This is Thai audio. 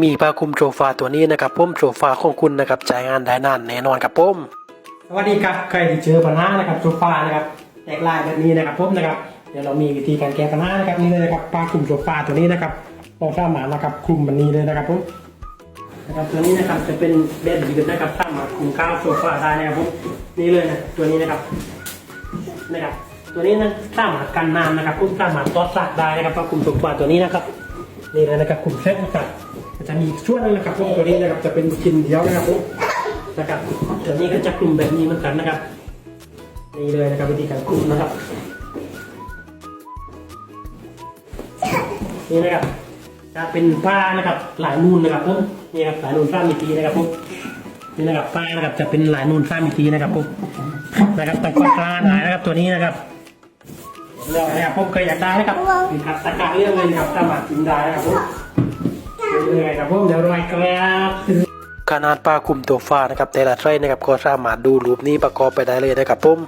มีผ้าคลุมโซฟาตัวนี้นะครับผมโซฟาของคุณนะครับจ่ายงานได้นานแน่นอนครับผมสวัสดีครับใครที่เจอปัญหานะครับโซฟานะครับแตกลายแบบนี้นะครับผมนะครับเดี๋ยวเรามีวิธีการแก้ปัญหานะครับนี่เลยนะครับผ้าคลุมโซฟาตัวนี้นะครับเราสามารถนะครับคลุมแบบนี้เลยนะครับผมนะครับตัวนี้นะครับจะเป็นเบดยืดนะครับสามารถคลุมข้าวโซฟาได้นะครับผมนี่เลยนะตัวนี้นะครับนะครับตัวนี้นะสามารถกันน้ำนะครับคุณสามารถตอดสักได้นะครับเพราะกลุ่มตัวกว่าตัวนี้นะครับนี่เลยนะครับกลุ่มเซ็ตนะครับ จะมีอีกช่วงนึงนะครับพวกตัวนี้นะครับจะเป็นชิ้นเดียวนะครับผมนะครับตัวนี้ก็จะกลุ่มแบบนี้เหมือนกันนะครับนี่เลยนะครับวิธีการกลุ่มนะครับนี่นะครับจะเป็นผ้านะครับหลายนูนนะครับผมนี่ครับหลายนูนผ้ามีทีนะครับผมนี่นะครับผ้านะครับจะเป็นหลายนูนผ้ามีทีนะครับผมนะครับแต่ก็กล้าหน่อยนะครับตัวนี้นะครับเรื่องนะครับผมเคยอยากได้นะครับเป็นทักษะเรื่องเลยนะครับสามารถกินได้นะครับผม เรื่อยครับผมเดี๋ยวรอยครับขนาดปลาคุมตัวฟ้านะครับแต่ละไส้นะครับก็สามารถดูรูปนี้ประกอบไปได้เลยนะครับผม